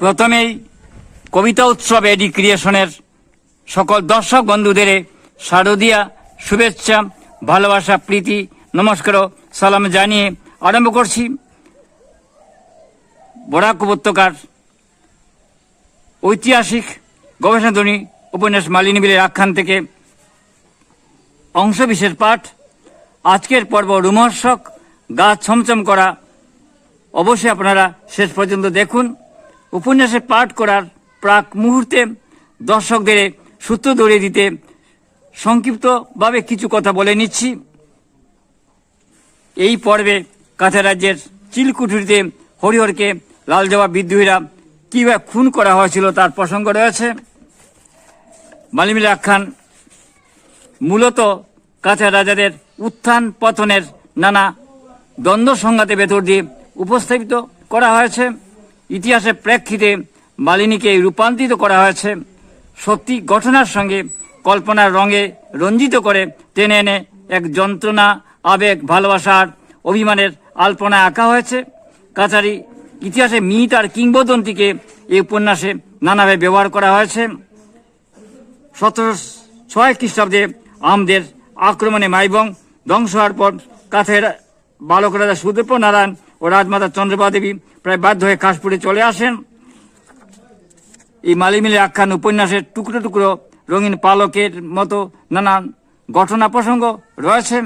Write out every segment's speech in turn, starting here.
প্রথমেই কবিতা উৎসব এডি ক্রিয়েশনের সকল দর্শক বন্ধুদের শারদীয়া শুভেচ্ছা, ভালোবাসা, প্রীতি, নমস্কার সালাম জানিয়ে আরম্ভ করছি। বরাক উপত্যকার ঐতিহাসিক গবেষণাধনী উপন্যাস মালিনী বিলের আখ্যান থেকে অংশবিশেষ পাঠ। আজকের পর্ব রুমহর্ষক, গা ছমছম করা। অবশ্যই আপনারা শেষ পর্যন্ত দেখুন। উপন্যাসে পাঠ করার প্রাক মুহূর্তে দর্শকদের সূত্র দৌড়িয়ে দিতে সংক্ষিপ্তভাবে কিছু কথা বলে নিচ্ছি। এই পর্বে কাঁথা রাজ্যের চিলকুঠুরিতে হরিহরকে লাল জবাব বিদ্রোহীরা কীভাবে খুন করা হয়েছিল তার প্রসঙ্গ রয়েছে। মালিমিল আখ্যান মূলত কাঁচা রাজাদের উত্থান পতনের নানা দ্বন্দ্ব সংঘাতে ভেতর দিয়ে উপস্থাপিত করা হয়েছে। ইতিহাসের প্রেক্ষিতে মালিনীকে রূপান্তরিত করা হয়েছে। সত্যি ঘটনার সঙ্গে কল্পনার রঙে রঞ্জিত করে টেনে এনে এক যন্ত্রণা, আবেগ ভালোবাসার অভিমানের আলপনা আঁকা হয়েছে। কাছারি ইতিহাসে মিথ আর কিংবদন্তিকে এই উপন্যাসে নানাভাবে ব্যবহার করা হয়েছে। সতেরো ছয় খ্রিস্টাব্দে আমদের আক্রমণে মাইবং ধ্বংস হওয়ার পর কাথের বালক রাজা সুদেব নারায়ণ ও রাজমাতা চন্দ্রবা দেবী প্রায় বাধ্য হয়ে কাশপুরে চলে আসেন। এই মালিমিলে আখ্যান উপন্যাসের টুকরো টুকরো রঙিন পালকের মতো নানান ঘটনা প্রসঙ্গ রয়েছে।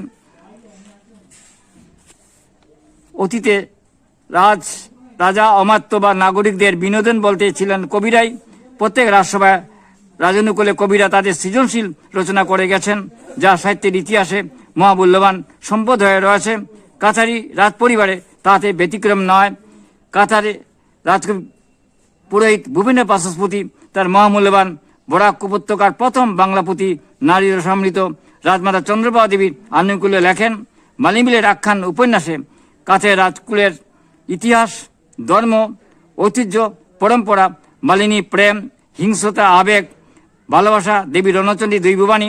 অতীতে রাজ, রাজা, অমাত্য বা নাগরিকদের বিনোদন বলতে ছিলেন কবিরাই। প্রত্যেক রাজসভায় রাজনুকূলে কবিরা তাদের সৃজনশীল রচনা করে গেছেন, যা সাহিত্যের ইতিহাসে মহামূল্যবান সম্পদ হয়ে রয়েছে। কাছারি রাজ পরিবারে তাতে ব্যতিক্রম নয়। কাছারি রাজ পুরোহিত ভূপেন্দ্র বাচস্পতি তার মহামূল্যবান বরাক উপত্যকার প্রথম বাংলা পুঁথি নারী সমৃত রাজমাতা চন্দ্রপ্রভা দেবীর আনুকূল্যে লেখেন। মালিমিলের আখ্যান উপন্যাসে কাছের রাজকুলের ইতিহাস, ধর্ম, ঐতিহ্য, পরম্পরা, মালিনী প্রেম হিংসতা আবেগ, ভালোবাসা, দেবী রণচণ্ডী দৈববাণী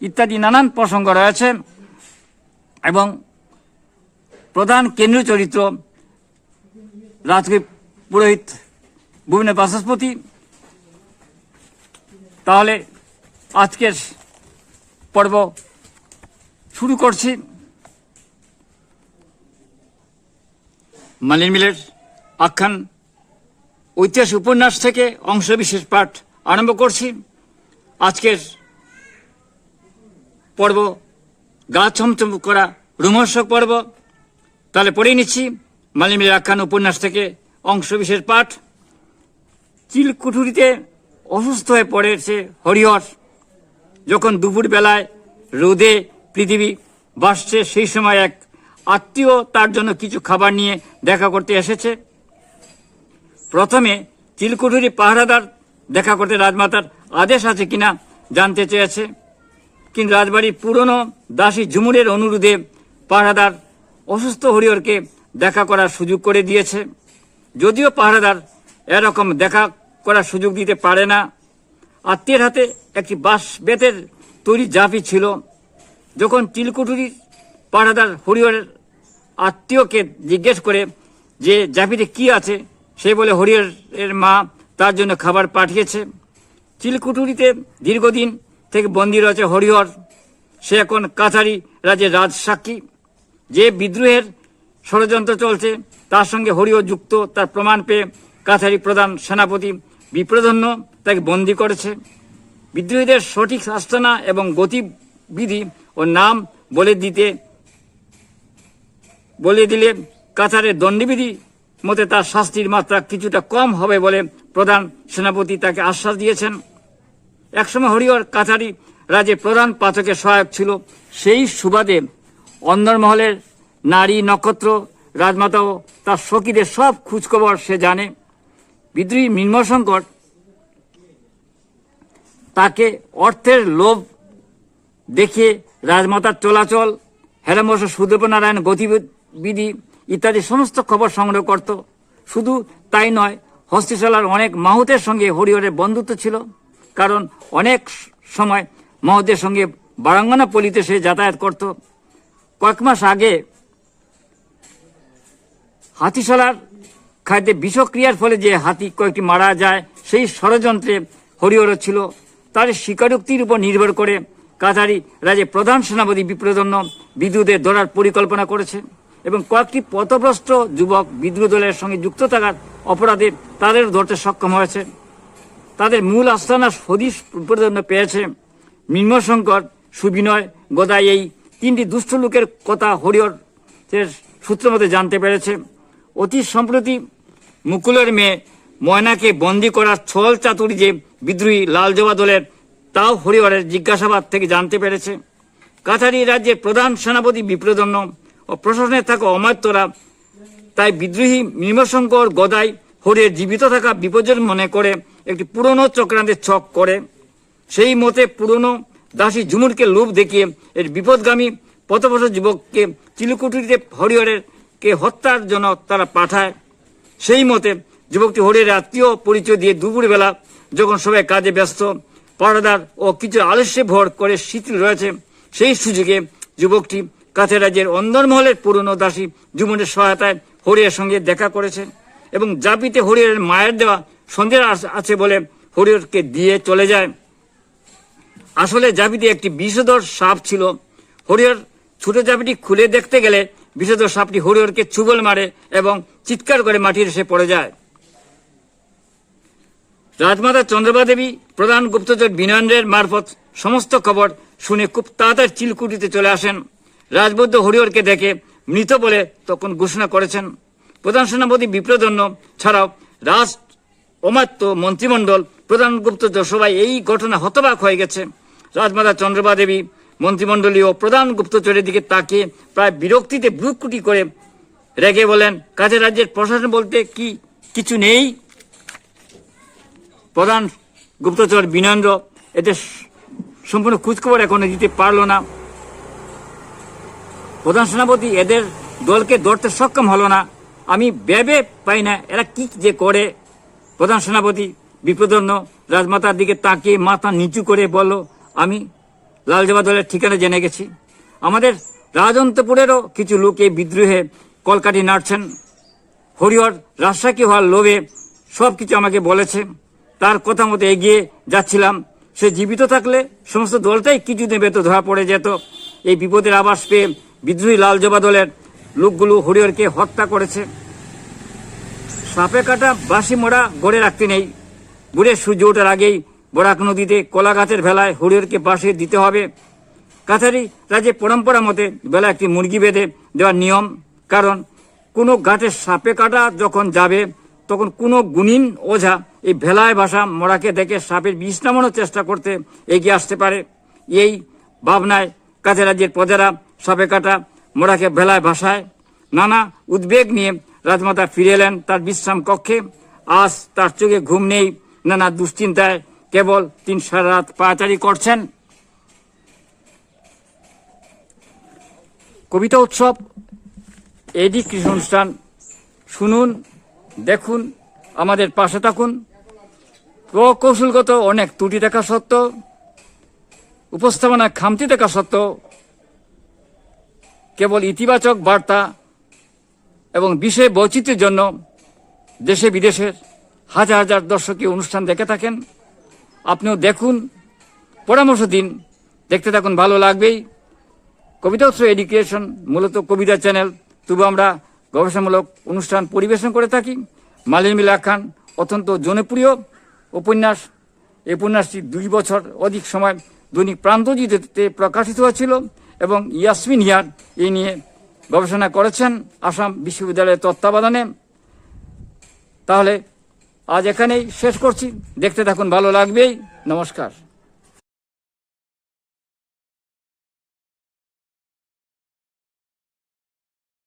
ইত্যাদি নানান প্রসঙ্গ রয়েছে এবং প্রধান কেন্দ্রীয় চরিত্র রাজকীয় পুরোহিত ভুবনে বাচস্পতি তাহলে আজকের পর্ব শুরু করছি। মালিন মিলের আখ্যান ঐতিহাসিক উপন্যাস থেকে অংশবিশেষ পাঠ আরম্ভ করছি। আজকের পর্ব গা ছমছম করা রোমহর্ষক পর্ব। তাহলে পড়েই নিচ্ছি। মালিন মিলের আখ্যান উপন্যাস থেকে অংশবিশেষ পাঠ। চিলকুঠুরিতে অসুস্থ হয়ে পড়েছে হরিহর। যখন দুপুর বেলায় রোদে পৃথিবী বাসছে সেই সময় এক আত্মীয় তার জন্য কিছু খাবার নিয়ে দেখা করতে এসেছে। প্রথমে চিলকুঠুরি পাহারাদার দেখা করতে রাজমাতার আদেশ আছে কিনা জানতে চেয়েছে। কিন্তু রাজবাড়ির পুরনো দাসী ঝুমুরের অনুরোধে পাহারাদার অসুস্থ হরিহরকে দেখা করার সুযোগ করে দিয়েছে। যদিও পাহারাদার এরকম দেখা করার সুযোগ দিতে পারে না। আত্মীয়ের হাতে একটি বাঁশ বেতের তৈরি জাপি ছিল। যখন তিলকুটুরির পাহারাদার হরিহরের আত্মীয়কে জিজ্ঞেস করে যে জাপিতে কি আছে, সে বলে হরিহরের মা তার জন্য খাবার পাঠিয়েছে। চিলকুটুরিতে দীর্ঘদিন থেকে বন্দী রয়েছে হরিহর। সে এখন কাছারি রাজ্যের রাজসাক্ষী। যে বিদ্রোহের ষড়যন্ত্র চলছে, তার সঙ্গে হরিও যুক্ত, তার প্রমাণ পেয়ে কাছারি প্রধান সেনাপতি বিপ্রধন্য তাকে বন্দী করেছে। বিদ্রোহীদের সঠিক আস্তানা এবং গতিবিধি ও নাম বলে দিতে, বলে দিলে কাছারের দণ্ডবিধি মতে তার শাস্তির মাত্রা কিছুটা কম হবে বলে প্রধান সেনাপতি তাকে আশ্বাস দিয়েছেন। একসময় হরিহর কাছারি রাজ্যের প্রধান পাচকের সহায়ক ছিল, সেই সুবাদে অন্দরমহলের নারী, নক্ষত্র রাজমাতাও তার সখীদের সব খোঁজখবর সে জানে। বিদ্রোহী সংকট তাকে অর্থের লোভ দেখিয়ে রাজমাতার চলাচল হেরামস সুদেবনারায়ণ গতিবিধি ইত্যাদি সমস্ত খবর সংগ্রহ করত। শুধু তাই নয়, হস্তিশালার অনেক মাহুতের সঙ্গে হরিহরের বন্ধুত্ব ছিল, কারণ অনেক সময় মহতের সঙ্গে বারাঙ্গনা পলিতে সে যাতায়াত করত। কয়েক মাস আগে হাতিশালার খাদ্যে বিষক্রিয়ার ফলে যে হাতি কয়েকটি মারা যায়, সেই ষড়যন্ত্রে হরিহর ছিল। তার স্বীকারোক্তির উপর নির্ভর করে কাছারি রাজ্যে প্রধান সেনাপতি বিপ্রদন্য বিদ্যুতের ধরার পরিকল্পনা করেছে এবং কয়েকটি পথভ্রষ্ট যুবক বিদ্রোহ দলের সঙ্গে যুক্ত থাকার অপরাধে তাদের ধরতে সক্ষম হয়েছে। তাদের মূল আস্তানা সদিশ প্রধান্য পেয়েছে। মিন্মশঙ্কর সুবিনয় গদাই এই তিনটি দুষ্ট লোকের কথা হরিহর সূত্র মতে জানতে পেরেছে। অতি সম্প্রতি মুকুলের মেয়ে ময়নাকে বন্দি করার ছল চাতুরি যে বিদ্রোহী লালজবা দলের, তাও হরিহরের জিজ্ঞাসাবাদ থেকে জানতে পেরেছে। কাছাড়ি রাজ্যের প্রধান সেনাপতি বিপ্রদন্ন ও প্রশাসনে থাকা অমাত্যরা, তাই বিদ্রোহী নির্মশঙ্কর গদাই হরির জীবিত থাকা বিপর্যয় মনে করে একটি পুরনো চক্রান্তের ছক করে। সেই মতে পুরনো দাসী ঝুমুরকে লোভ দেখিয়ে এর বিপদগামী পথপ্রসর যুবককে চিলুকুটিতে হরিহরের কে হত্যার জন্য তারা পাঠায়। সেই মতে যুবকটি হরিহরের আত্মীয় পরিচয় দিয়ে দুপুরবেলা যখন সবাই কাজে ব্যস্ত পাড়াদার ও কিছু আলস্যে ভর করে শিথিল রয়েছে, সেই সুযোগে যুবকটি কাছে রাজ্যের অন্দরমহলের পুরনো দাসী জুমনের সহায়তায় হরিয়ের সঙ্গে দেখা করেছে এবং জাপিতে হরিহরের মায়ের দেওয়া সন্দেহ আছে বলে হরিহরকে দিয়ে চলে যায়। আসলে জাপিতে একটি বিষধর সাপ ছিল। হরিহর ছোট জাপিটি খুলে দেখতে গেলে বিষধর সাপটি হরিহরকে চুগল মারে এবং চিৎকার করে মাটির এসে পড়ে যায়। রাজমাতা চন্দ্রবা দেবী, প্রধান গুপ্তচর বিনয়েন্দ্রের মারফত সমস্ত খবর শুনে খুব তাড়াতাড়ি চিলকুটিতে চলে আসেন। রাজবৌদ্ধ হরিহরকে দেখে মৃত বলে তখন ঘোষণা করেছেন। প্রধান সেনাপতি বিপ্রদন্য ছাড়াও রাজ অমাত্য মন্ত্রিমণ্ডল, প্রধান গুপ্তচর সবাই এই ঘটনা হতবাক হয়ে গেছে। রাজমাতা চন্দ্রবা দেবী মন্ত্রিমণ্ডলীয় প্রধান গুপ্তচরের দিকে তাকিয়ে প্রায় বিরক্তিতে বুকুটি করে রেগে বলেন কাজে রাজ্যের প্রশাসন বলতে কি কিছু নেই? প্রধান গুপ্তচর বিনন্দ্র এতে সম্পূর্ণ খোঁজখবর এখনও দিতে পারল না। প্রধান সেনাপতি, এদের দলকে ধরতে সক্ষম হলো না। আমি ভেবে পাই না এরা কি যে করে। প্রধান সেনাপতি বিপ্রদন্য রাজমাতার দিকে তাকিয়ে মাথা নিচু করে বলল আমি লালজবা দলের ঠিকানা জেনে গেছি। আমাদের রাজন্তপুরেরও কিছু লোক এই বিদ্রোহে কলকাটি নাড়ছেন। হরিহর রাজশাকী হওয়ার লোভে সব কিছু আমাকে বলেছে। তার কথা মতো এগিয়ে যাচ্ছিলাম। সে জীবিত থাকলে সমস্ত দলটাই কিছু নেবে তো ধরা পড়ে যেত। এই বিপদের আভাস পেয়ে বিদ্রোহী লালজবা দলের লোকগুলো হরিহরকে হত্যা করেছে। সাপে কাটা বাসি মোড়া গড়ে রাখতে নেই। বুড়ে সূর্য ওঠার আগেই বরাক নদীতে কলা গাছের ভেলায় হরিহরকে বাসে দিতে হবে। কাছারি রাজ্যে পরম্পরা মতে বেলা একটি মুরগি বেঁধে দেওয়ার নিয়ম। কারণ কোনো গাছের সাপে কাটা যখন যাবে, তখন কোনো গুণিন ওঝা এই ভেলায় বাসা মরাকে দেখে সাপের বিষ নামানোর চেষ্টা করতে এগিয়ে আসতে পারে। এই ভাবনায় কাছে রাজ্যের প্রজারা সাপে কাটা মোড়াকে ভেলায় ভাসায়। নানা উদ্বেগ নিয়ে রাজমাতা ফিরে এলেন তার বিশ্রাম কক্ষে। আজ তার চোখে ঘুম নেই, নানা দুশ্চিন্তায় কেবল তিন রাত পাচারি করছেন। কবিতা উৎসব, এডি কৃষি অনুষ্ঠান, শুনুন, দেখুন, আমাদের পাশে থাকুন। প্রকৌশলগত অনেক ত্রুটি থাকা সত্ত্বেও, উপস্থাপনা খামতি থাকা সত্ত্বেও, কেবল ইতিবাচক বার্তা এবং বিষয় বৈচিত্র্যের জন্য দেশে বিদেশের হাজার হাজার দর্শকই অনুষ্ঠান দেখে থাকেন। আপনিও দেখুন, পরামর্শ দিন, দেখতে থাকুন, ভালো লাগবেই। কবিতা এডুকেশন, মূলত কবিতা চ্যানেল। তবু আমরা গবেষণামূলক অনুষ্ঠান পরিবেশন করে থাকি। মালিন মিলা খান, অত্যন্ত জনপ্রিয় উপন্যাস। এই উপন্যাসটি দুই বছর অধিক সময় দৈনিক প্রান্তজিতে প্রকাশিত হয়েছিল এবং ইয়াসমিন হিয়ার এই নিয়ে গবেষণা করেছেন আসাম বিশ্ববিদ্যালয়ের তত্ত্বাবধানে। তাহলে আজ এখানেই শেষ করছি। দেখতে থাকুন ভালো লাগবেই। নমস্কার।